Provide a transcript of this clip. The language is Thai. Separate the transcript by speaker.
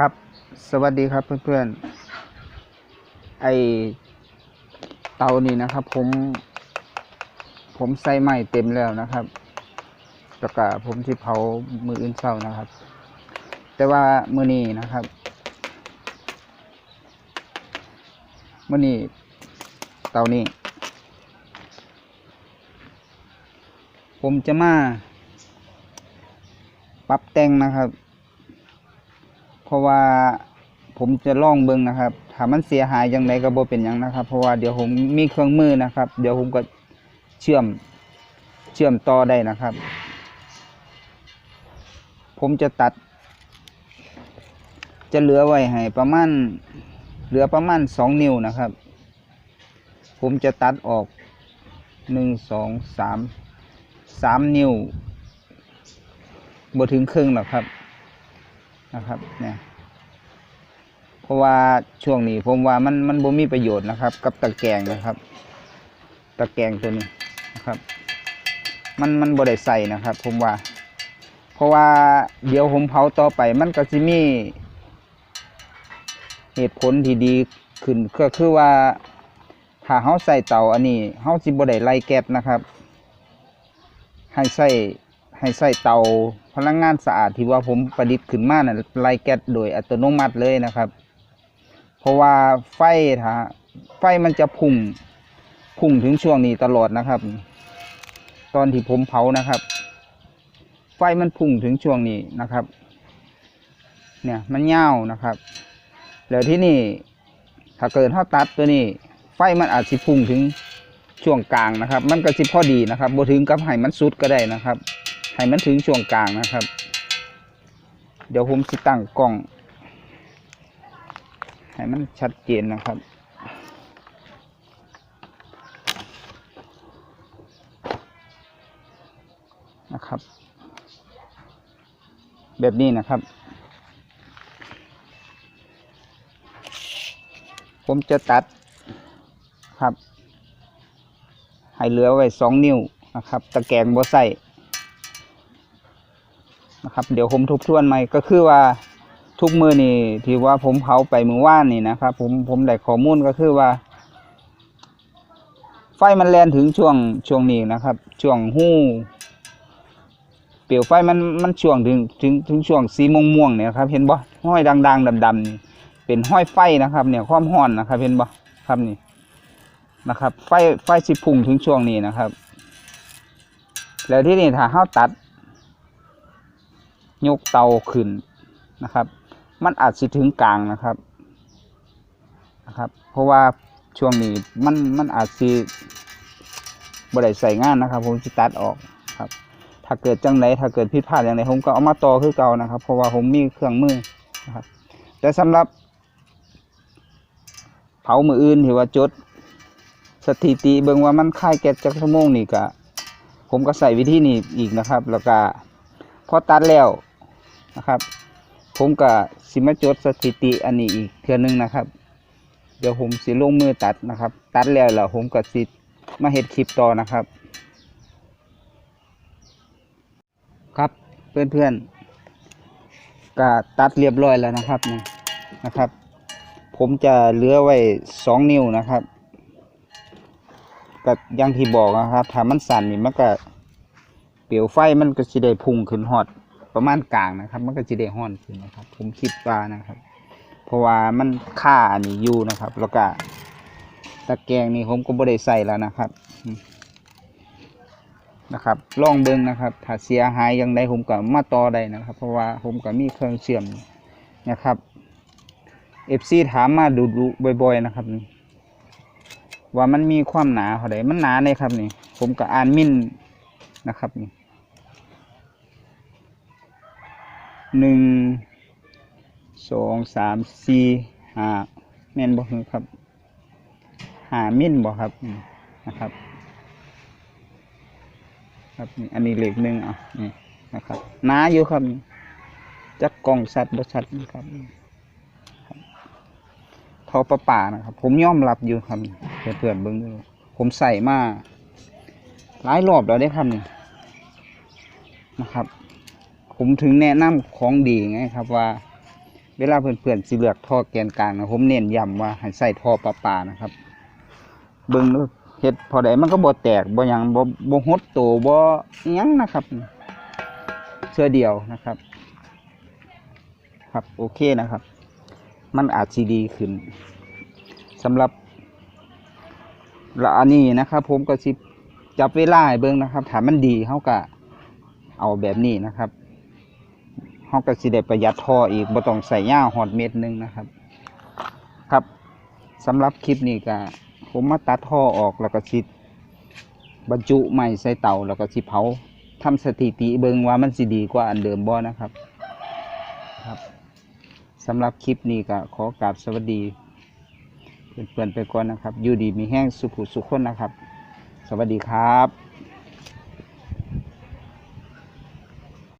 Speaker 1: ครับ สวัสดีครับเพื่อนๆ ไอเตานี่นะครับ ผม ผมใส่ไม้เต็มแล้วนะครับแล้วก็ผมที่เผามืออื่นเศร้านะครับ แต่ว่ามือนี้นะครับมือนี้เตานี้ผมจะมาปรับแต่งนะครับ ราะว่าผมจะลองเบิ่งนะครับถ้ามันเสียหายยังไงก็บ่เป็นยังนะครับ เพราะว่าเดี๋ยวผมมีเครื่องมือนะครับ เดี๋ยวผมก็เชื่อมเชื่อมต่อได้นะครับ ผมจะตัด จะเหลือไว้ให้ประมาณเหลือประมาณสองนิ้วนะครับ ผมจะตัดออกหนึ่งสองสามสามนิ้วบ่ถึงครึ่งหรอกครับ นะครับเนี่ยเพราะว่าช่วงนี้ผมว่ามันมันบ่มีประโยชน์นะครับ กับตะแกรงนะครับ ตะแกรงตัวนี้นะครับ มันมันบ่ได้ใส่นะครับ ผมว่า เพราะว่าเดี๋ยวผมเผาต่อไป มันก็สิมีเหตุผลที่ดีขึ้นก็คือว่าถ้าเฮาใส่เตาอันนี้เฮาสิบ่ได้ไล่แก๊สนะครับ ให้ใส่ ให้ใส่เตาพลังงานสะอาดที่ว่าผมประดิษฐ์ขึ้นมานะ่ะไล่แก๊สโดยอัตโนมัติเลยนะครับ เพราะว่าไฟถ้าไฟมันจะพุ่งพุ่งถึงช่วงนี้ตลอดนะครับ ตอนที่ผมเผานะครับ ไฟมันพุ่งถึงช่วงนี้นะครับ เนี่ยมันเยาวนะครับแล้วที่นี่ถ้าเกิดเท่าตัดตัวนี้ ไฟมันอาจสิพุ่งถึงช่วงกลางนะครับ มันก็สิพอดีนะครับบ่ถึงกับให้มันสุดก็ได้นะครับ ให้มันถึงช่วงกลางนะครับ เดี๋ยวผมสิตั้งกล้อง ให้มันชัดเจนนะครับนะครับ แบบนี้นะครับ ผมจะตัดครับ ให้เหลือไว้สองนิ้วนะครับ ตะแกรงบ่ใส่ นะครับ เดี๋ยวผมทบทวนใหม่ก็คือว่าทุกมือนี่ที่ว่าผมเผาไปมือว่านนี่นะครับ ผมผมได้ข้อมูลก็คือว่า ไฟมันแลนถึงช่วงช่วงนี้นะครับ ช่วงหู้เปลวไฟมันมันช่วงถึงถึงถึงช่วงสีม่วงม่วงเนี่ยครับ เห็นบ่ห้อยดังๆดำๆนี่เป็นห้อยไฟนะครับ เนี่ยความร้อนนะครับ เห็นบ่ครับนี่นะครับ ไฟไฟสิพุ่งถึงช่วงนี้นะครับ แล้วที่นี่ถ้าเฮาตัด ยกเตาขึ้นนะครับ มันอาจสิถึงกลางนะครับนะครับ เพราะว่าช่วงนี้มันมันอาจสิบ่ได้ใส่งานนะครับ ผมสิตัดออกครับ ถ้าเกิดจังไดถ้าเกิดผิดพลาดอย่างไรผมก็เอามาต่อคือเก่านะครับ เพราะว่าผมมีเครื่องมือนะครับ แต่สำหรับ เผามืออื่นที่ว่าจด สถิติเบิ่งว่ามันค่ายแก๊สจักชั่วโมงนี่ก็ผมก็ใส่วิธีนี้อีกนะครับ แล้วก็พอตัดแล้ว นะครับ ผมก็สิมาจดสถิติอันนี้อีกเทื่อนึงนะครับ เดี๋ยวผมสิลงมือตัดนะครับ ตัดแล้วแล้วผมก็สิมาเฮ็ดคลิปต่อนะครับ ครับเพื่อนๆก็ตัดเรียบร้อยแล้วนะครับนี่นะครับ ผมจะเหลือไว้สองนิ้วนะครับก็ยังที่บอกนะครับถ้ามันสั่นนี่มันก็เปลวไฟมันก็สิได้พุ่งขึ้นฮอด ประมาณกลางนะครับ มันก็สิได้ฮ้อนขึ้นนะครับ ผมคิดว่านะครับ เพราะว่ามันค่านี้อยู่นะครับ แล้วก็ตะแกรงนี่ผมก็บ่ได้ใส่แล้วนะครับนะครับลองเบิ่งนะครับ ถ้าเสียหายยังไดผมก็มาต่อได้นะครับ เพราะว่าผมก็มีเครื่องเชื่อมนะครับ FC ถามมาดูๆบ่อยๆนะครับ ว่ามันมีความหนาเท่าใดมันหนาเลยครับนี่ ผมก็อ่านมินนะครับนี่ หนึ่งสองสามสี่ห้าแม่นบ่คือครับห้ามินบ่ครับนะครับ ครับนี่อันนี้เหลขหนึ่งอะนี่นะครับหนาอยู่ครับจักกล้องชัดบ่ชัดนะครับทอประป่านะครับ ผมยอมรับอยู่ครับเพื่อนเพื่อนๆเบิ้งดูผมใส่มาหลายรอบแล้วได้ครับนี่นะครับ ผมถึงแนะนำของดีไงครับว่า เวลาเพื่อนๆสิเลือกท่อแกนกลางนะผมเน้นย้ำว่าให้ใส่ท่อประปานะครับ เบิ่งเด้อเฮ็ดพอได้มันก็บ่แตกบ่ยังบ่บ่หดโตบ่ยังนะครับเสื้อเดียวนะครับ ครับโอเคนะครับ มันอาจสิดีขึ้นสำหรับละอันนี้นะครับ ผมก็สิจับเวลาเบิ่งนะครับถามมันดีเฮาก็เอาแบบนี้นะครับ เฮาก็สิได้ประหยัดท่ออีกบ่ต้องใส่ยาวฮอดเม็ดหนึงนะครับ ครับสำหรับคลิปนี้ก็ผมมาตัดท่อออกแล้วก็สิบรรจุใหม่ใส่เตาแล้วก็สิเผาทำสถิติเบิงว่ามันสิดีกว่าอันเดิมบ่นะครับครับสำหรับคลิปนี้ก็ขอกราบสวัสดีเพื่อนๆไปก่อนนะครับ อยู่ดีมีแห้งสุขุสุขคนนะครับ สวัสดีครับ